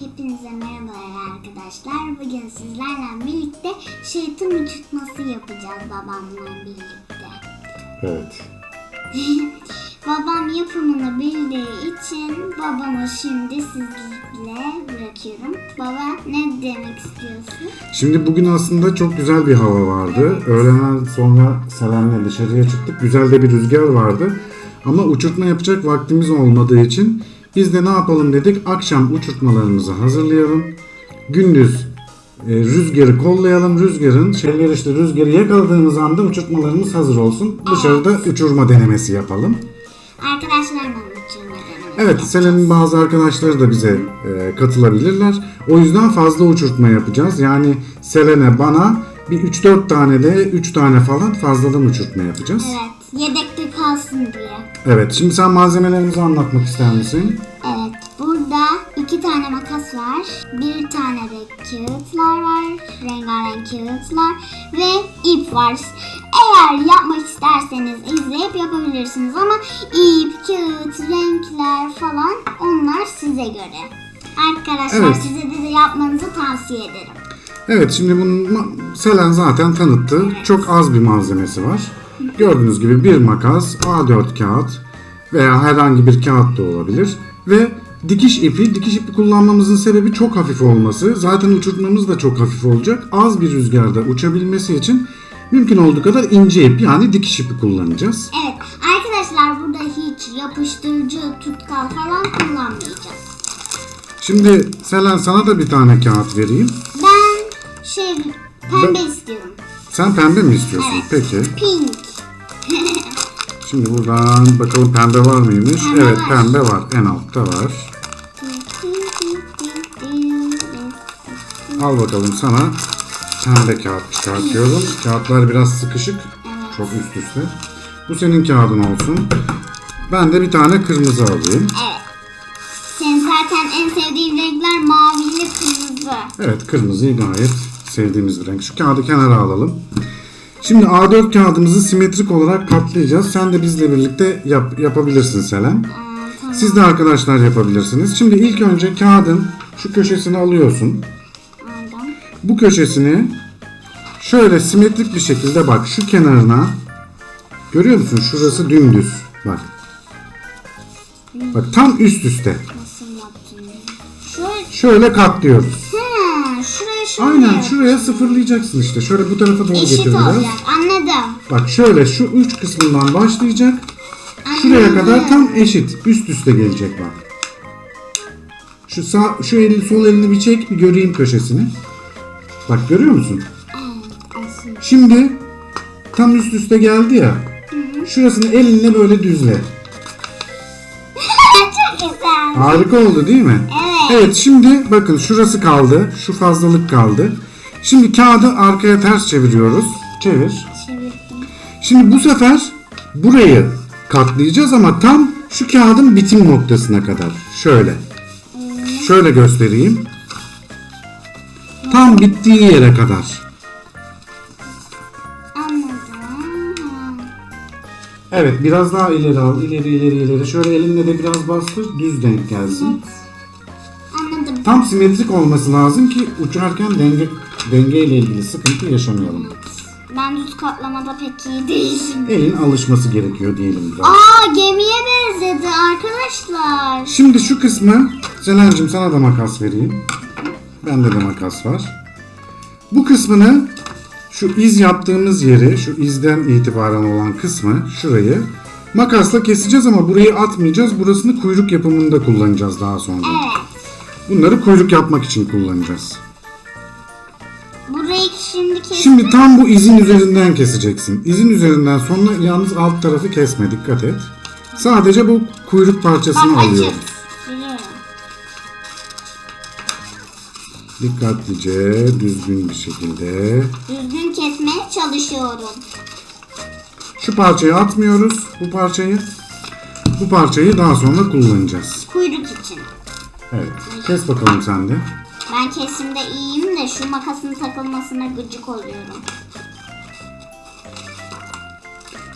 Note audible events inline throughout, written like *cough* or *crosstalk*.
Hepinize merhabalar arkadaşlar. Bugün sizlerle birlikte şeytan uçurtması yapacağız babamla birlikte. Evet. *laughs* Babam yapımını bildiği için babamı şimdi sizlerle bırakıyorum. Baba ne demek istiyorsun? Şimdi bugün aslında çok güzel bir hava vardı. Öğleden sonra Selen'le dışarıya çıktık. Güzel de bir rüzgar vardı. Ama uçurtma yapacak vaktimiz olmadığı için biz de ne yapalım dedik. Akşam uçurtmalarımızı hazırlayalım. Gündüz e, rüzgarı kollayalım. Rüzgarın şeyler işte rüzgarı yakaladığımız anda uçurtmalarımız hazır olsun. Dışarıda uçurma denemesi yapalım. Arkadaşlarla uçurma denemesi. Evet, Selen'in bazı arkadaşları da bize e, katılabilirler. O yüzden fazla uçurtma yapacağız. Yani Selen'e bana bir 3-4 tane de 3 tane falan fazladan uçurtma yapacağız. Evet, yedekte kalsın diye. Evet, şimdi sen malzemelerimizi anlatmak ister misin? Evet, burada iki tane makas var, bir tane de kağıtlar var, rengarenk kağıtlar ve ip var. Eğer yapmak isterseniz izleyip yapabilirsiniz ama ip, kağıt, renkler falan onlar size göre. Arkadaşlar Evet. size de yapmanızı tavsiye ederim. Evet, şimdi bunun ma- Selen zaten tanıttı. Çok az bir malzemesi var. Gördüğünüz gibi bir makas, A4 kağıt veya herhangi bir kağıt da olabilir. Ve dikiş ipi, dikiş ipi kullanmamızın sebebi çok hafif olması. Zaten uçurtmamız da çok hafif olacak. Az bir rüzgarda uçabilmesi için mümkün olduğu kadar ince ip yani dikiş ipi kullanacağız. Evet, arkadaşlar burada hiç yapıştırıcı, tutkal falan kullanmayacağız. Şimdi Selen sana da bir tane kağıt vereyim. Ben şey pembe istiyorum. Sen pembe mi istiyorsun? Evet. Peki. Pink. *laughs* Şimdi buradan bakalım pembe var mıymış? Pembe evet var. pembe var. En altta var. Al bakalım sana pembe kağıt çıkartıyorum. Kağıtlar biraz sıkışık. Çok üst üste. Bu senin kağıdın olsun. Ben de bir tane kırmızı alayım. Evet. Senin zaten en sevdiğin renkler mavi ile kırmızı. Evet kırmızıyı gayet sevdiğimiz bir renk. Şu kağıdı kenara alalım. Şimdi A4 kağıdımızı simetrik olarak katlayacağız. Sen de bizle birlikte yap, yapabilirsin Selen. Siz de arkadaşlar yapabilirsiniz. Şimdi ilk önce kağıdın şu köşesini alıyorsun. Bu köşesini şöyle simetrik bir şekilde bak şu kenarına görüyor musun? Şurası dümdüz. Bak. Bak tam üst üste. Şöyle katlıyoruz. Şuraya. Aynen şuraya sıfırlayacaksın işte. Şöyle bu tarafa doğru Eşit getir biraz. olacak. Anladım. Bak şöyle şu uç kısmından başlayacak. Şuraya Anladım. kadar tam eşit. Üst üste gelecek bak. Şu sağ şu elini sol elini bir çek bir göreyim köşesini. Bak görüyor musun? Aslında. Şimdi tam üst üste geldi ya. Şurasını elinle böyle düzle. *laughs* Çok güzel. Harika oldu değil mi? Evet. Evet şimdi bakın şurası kaldı. Şu fazlalık kaldı. Şimdi kağıdı arkaya ters çeviriyoruz. Çevir. Çevirdim. Şimdi bu sefer burayı katlayacağız ama tam şu kağıdın bitim noktasına kadar. Şöyle. Şöyle göstereyim. Tam bittiği yere kadar. Evet biraz daha ileri al. ileri ileri ileri. Şöyle elinle de biraz bastır. Düz denk gelsin. Anladım. Tam simetrik olması lazım ki uçarken denge denge ile ilgili sıkıntı yaşamayalım. Ben düz katlamada pek iyi değilim. Elin alışması gerekiyor diyelim biraz. Aa gemiye benzedi arkadaşlar. Şimdi şu kısmı Selen'cim sana da makas vereyim. Bende de makas var. Bu kısmını şu iz yaptığımız yeri, şu izden itibaren olan kısmı, şurayı makasla keseceğiz ama burayı atmayacağız. Burasını kuyruk yapımında kullanacağız daha sonra. Evet. Bunları kuyruk yapmak için kullanacağız. Burayı şimdi kes. Şimdi tam bu izin üzerinden keseceksin. İzin üzerinden sonra yalnız alt tarafı kesme dikkat et. Sadece bu kuyruk parçasını Bak alıyoruz. Dikkatlice, düzgün bir şekilde. Düzgün kesmeye çalışıyorum. Şu parçayı atmıyoruz. Bu parçayı. Bu parçayı daha sonra kullanacağız. Kuyruk için. Evet. Kes bakalım sen de. Ben kesimde iyiyim de şu makasın takılmasına gıcık oluyorum.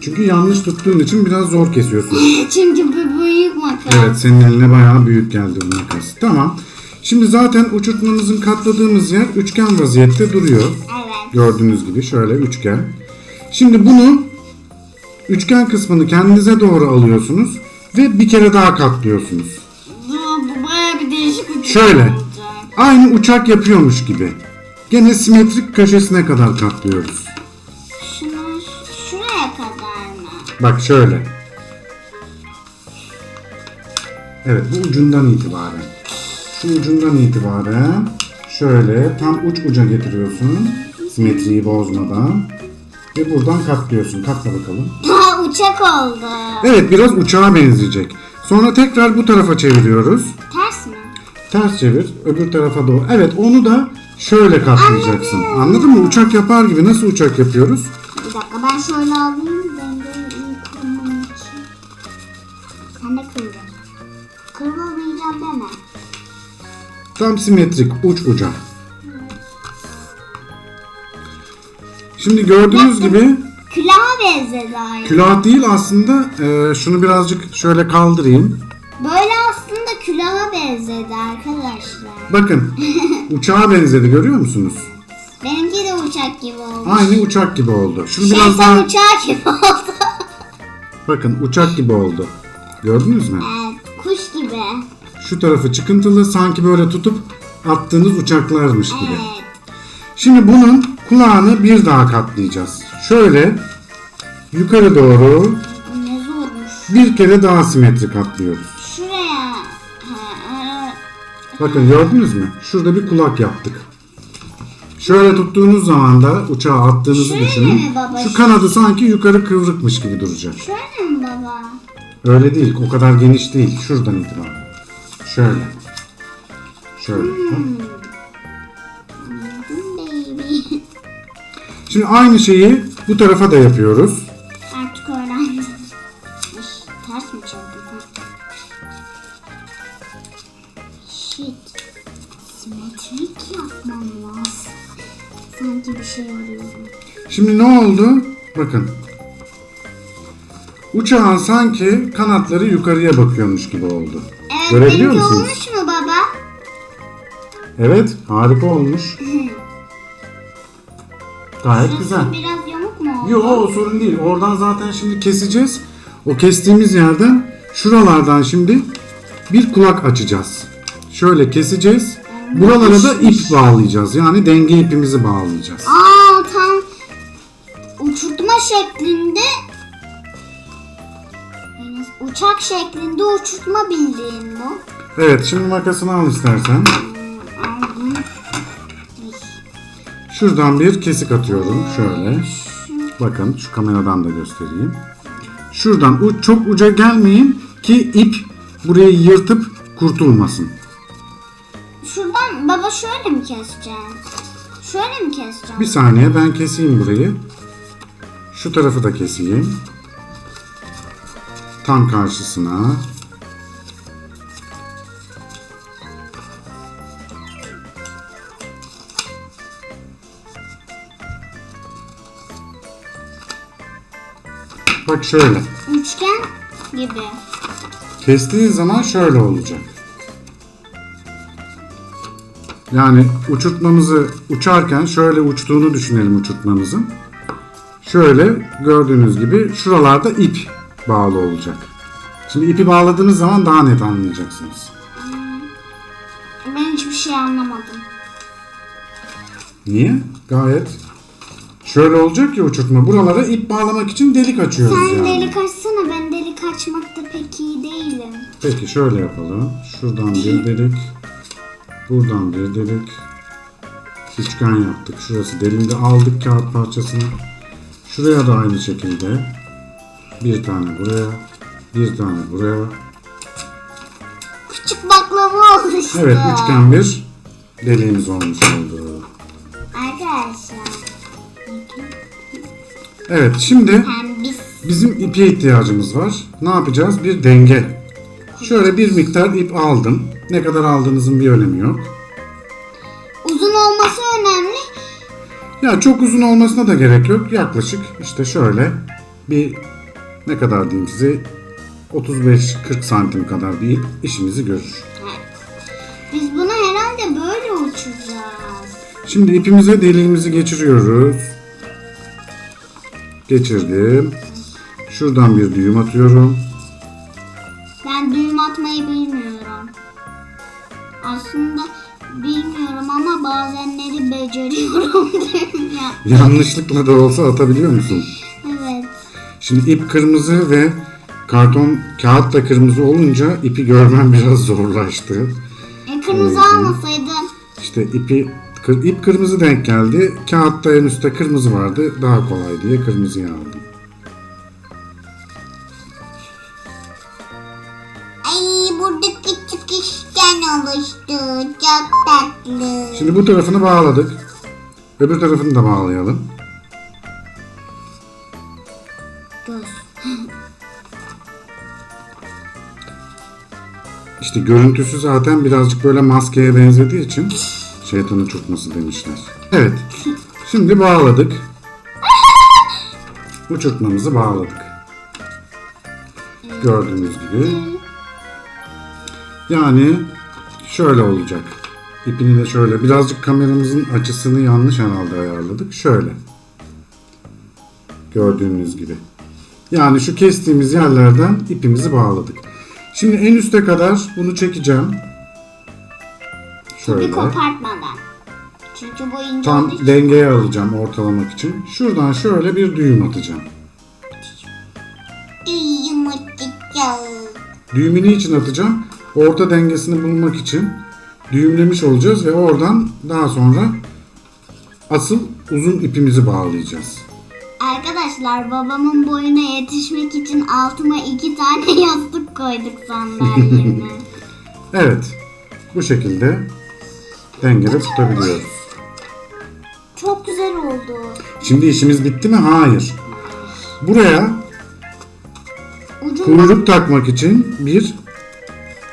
Çünkü yanlış tuttuğun için biraz zor kesiyorsun. *laughs* Çünkü bu büyük makas. Evet senin eline bayağı büyük geldi bu makas. Tamam. Şimdi zaten uçurtmamızın katladığımız yer üçgen vaziyette duruyor. Evet. Gördüğünüz gibi şöyle üçgen. Şimdi bunu üçgen kısmını kendinize doğru alıyorsunuz ve bir kere daha katlıyorsunuz. Şöyle. Aynı uçak yapıyormuş gibi. Gene simetrik köşesine kadar katlıyoruz. Şunu şuraya kadar mı? Bak şöyle. Evet bu ucundan itibaren. Şu ucundan itibaren şöyle tam uç uca getiriyorsun. Simetriyi bozmadan. Ve buradan katlıyorsun. Katla bakalım. *laughs* Uçak oldu. Evet biraz uçağa benzeyecek. Sonra tekrar bu tarafa çeviriyoruz. Ters çevir. Öbür tarafa doğru. Evet onu da şöyle katlayacaksın. Anladın mı? Uçak yapar gibi. Nasıl uçak yapıyoruz? Bir dakika ben şöyle alayım. Dengeyi iyi kurmam için. Sen de kıvır. Kırılmayacağım deme. Tam simetrik uç uca. Şimdi gördüğünüz gibi Külaha benzedi aynı. külah değil aslında. Ee, şunu birazcık şöyle kaldırayım. Benzedi arkadaşlar. Bakın *laughs* uçağa benzedi görüyor musunuz? Benimki de uçak gibi oldu. Aynı uçak gibi oldu. Şunu biraz Şeytan daha uçağı gibi oldu. bakın uçak gibi oldu. Gördünüz mü? evet, kuş gibi. Şu tarafı çıkıntılı sanki böyle tutup attığınız uçaklarmış gibi. Evet. Şimdi bunun kulağını bir daha katlayacağız. Şöyle yukarı doğru ne zormuş. bir kere daha simetrik katlıyoruz. Bakın gördünüz mü? Şurada bir kulak yaptık. Şöyle tuttuğunuz zaman da uçağa attığınızı Şöyle düşünün. mi baba? Şu kanadı sanki yukarı kıvrıkmış gibi duracak. Şöyle mi baba? Öyle değil. O kadar geniş değil. Şuradan itibaren. Şöyle. Şöyle. baby. *laughs* Şimdi aynı şeyi bu tarafa da yapıyoruz. Oldu? Bakın. Uçağın sanki kanatları yukarıya bakıyormuş gibi oldu. Evet Görebiliyor benimki musunuz? olmuş mu baba? Evet, harika olmuş. Gayet güzel. Biraz yamuk mu oldu? Yok o sorun değil. Oradan zaten şimdi keseceğiz. O kestiğimiz yerden şuralardan şimdi bir kulak açacağız. Şöyle keseceğiz. Buralara da ip bağlayacağız. Yani denge ipimizi bağlayacağız. Aa şeklinde uçak şeklinde uçurtma bildiğin bu. Evet şimdi makasını al istersen. Aldım. Şuradan bir kesik atıyorum. Şöyle. Bakın şu kameradan da göstereyim. Şuradan uç, çok uca gelmeyin ki ip burayı yırtıp kurtulmasın. Şuradan baba şöyle mi keseceğim? Şöyle mi keseceğim? Bir saniye ben keseyim burayı. Şu tarafı da keseyim. Tam karşısına. Bak şöyle. Üçgen gibi. Kestiğin zaman şöyle olacak. Yani uçurtmamızı uçarken şöyle uçtuğunu düşünelim uçurtmamızın. Şöyle gördüğünüz gibi şuralarda ip bağlı olacak. Şimdi ipi bağladığınız zaman daha net anlayacaksınız. Ben hiçbir şey anlamadım. Niye? Gayet. Şöyle olacak ki uçurtma. Buralara ip bağlamak için delik açıyoruz Sen yani. delik açsana ben delik açmakta pek iyi değilim. Peki şöyle yapalım. Şuradan bir delik. Buradan bir delik. Üçgen yaptık. Şurası delindi. Aldık kağıt parçasını. Şuraya da aynı şekilde. Bir tane buraya. Bir tane buraya. Küçük baklava oldu işte. Evet üçgen bir deliğimiz olmuş oldu. Arkadaşlar. Evet şimdi bizim ipe ihtiyacımız var. Ne yapacağız? Bir denge. Şöyle bir miktar ip aldım. Ne kadar aldığınızın bir önemi yok. Ya çok uzun olmasına da gerek yok. Yaklaşık işte şöyle bir ne kadar diyeyim size 35-40 santim kadar bir işimizi görür. Biz bunu herhalde böyle uçacağız. Şimdi ipimize deliğimizi geçiriyoruz. Geçirdim. Şuradan bir düğüm atıyorum. Bazenleri beceriyorum *laughs* ya. Yanlışlıkla da olsa atabiliyor musun? Evet. Şimdi ip kırmızı ve karton kağıt da kırmızı olunca ipi görmem *laughs* biraz zorlaştı. E kırmızı Evet. almasaydın. İşte ipi kır, ip kırmızı denk geldi. Kağıtta en üstte kırmızı vardı. Daha kolay diye kırmızıyı aldım. Şimdi bu tarafını bağladık. Öbür tarafını da bağlayalım. İşte görüntüsü zaten birazcık böyle maskeye benzediği için şeytanın uçurtması demişler. Evet. Şimdi bağladık. Uçurtmamızı bağladık. Gördüğünüz gibi. Yani şöyle olacak. İpini de şöyle. Birazcık kameramızın açısını yanlış herhalde ayarladık. Şöyle. Gördüğünüz gibi. Yani şu kestiğimiz yerlerden ipimizi bağladık. Şimdi en üste kadar bunu çekeceğim. Bir Şöyle. kopartmadan. Çünkü bu ince Tam için- dengeye alacağım ortalamak için. Şuradan şöyle bir düğüm atacağım. Düğüm atacağız. Düğümü niçin atacağım? Orta dengesini bulmak için düğümlemiş olacağız ve oradan daha sonra asıl uzun ipimizi bağlayacağız. Arkadaşlar babamın boyuna yetişmek için altıma iki tane *laughs* yastık koyduk sandalyeme. *laughs* Evet. Bu şekilde dengede tutabiliyoruz. Çok güzel oldu. Şimdi işimiz bitti mi? Hayır. Buraya Ucundan kuyruk takmak için bir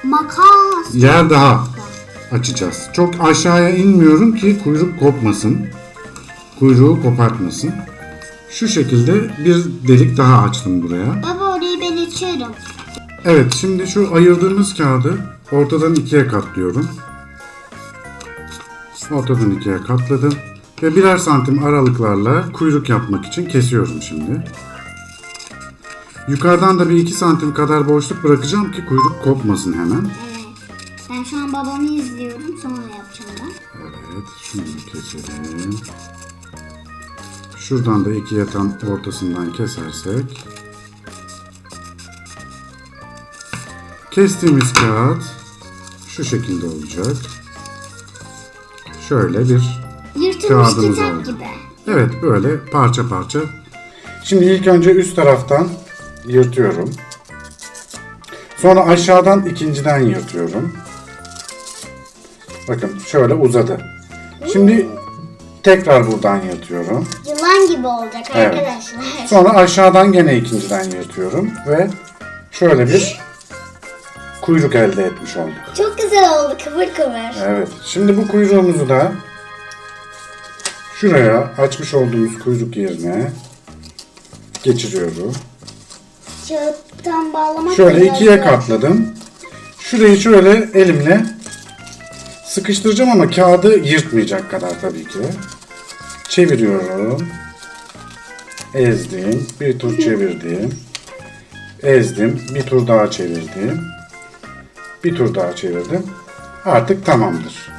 makas. yer daha açacağız. Çok aşağıya inmiyorum ki kuyruk kopmasın. Kuyruğu kopartmasın. Şu şekilde bir delik daha açtım buraya. Baba orayı ben açıyorum. Evet şimdi şu ayırdığımız kağıdı ortadan ikiye katlıyorum. Ortadan ikiye katladım. Ve birer santim aralıklarla kuyruk yapmak için kesiyorum şimdi. Yukarıdan da bir iki santim kadar boşluk bırakacağım ki kuyruk kopmasın hemen. Ben şu an babamı izliyorum. Sonra yapacağım ben. Evet, şunu keselim. Şuradan da ikiye tam ortasından kesersek. Kestiğimiz kağıt şu şekilde olacak. Şöyle bir Yırtılmış Kağıdımız kitap oldu. gibi. Evet böyle parça parça. Şimdi ilk önce üst taraftan yırtıyorum. Sonra aşağıdan ikinciden yırtıyorum. Bakın şöyle uzadı. Şimdi tekrar buradan yırtıyorum. Yılan gibi olacak Evet. arkadaşlar. Sonra aşağıdan gene ikinciden yırtıyorum ve şöyle bir kuyruk elde etmiş olduk. Çok güzel oldu kıvır kıvır. Evet. Şimdi bu kuyruğumuzu da şuraya açmış olduğumuz kuyruk yerine geçiriyorum. Kağıttan bağlamak Şöyle da ikiye zor. katladım. Şurayı şöyle elimle sıkıştıracağım ama kağıdı yırtmayacak kadar tabii ki. Çeviriyorum. Ezdim. Bir tur çevirdim. Ezdim. Bir tur daha çevirdim. Bir tur daha çevirdim. Artık tamamdır.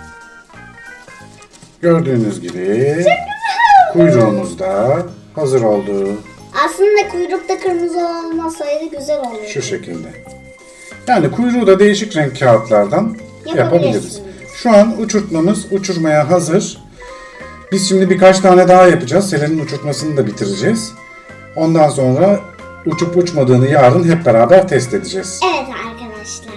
Gördüğünüz gibi kuyruğumuz da hazır oldu. Aslında kuyrukta kırmızı olmasaydı güzel olurdu. Şu şekilde. Yani kuyruğu da değişik renk kağıtlardan yapabiliriz. Şu an uçurtmamız uçurmaya hazır. Biz şimdi birkaç tane daha yapacağız. Selen'in uçurtmasını da bitireceğiz. Ondan sonra uçup uçmadığını yarın hep beraber test edeceğiz. Evet arkadaşlar.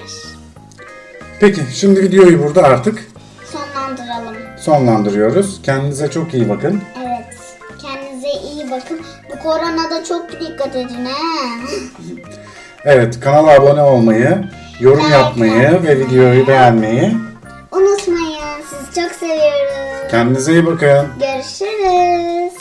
Peki şimdi videoyu burada artık Sonlandıralım. sonlandırıyoruz. Kendinize çok iyi bakın. Evet. Kendinize iyi bakın. Bu koronada çok dikkat edin ha. Evet kanala abone olmayı, yorum yapmayı yapmayı. ve videoyu beğenmeyi. Çok seviyoruz. Kendinize iyi bakın. Görüşürüz.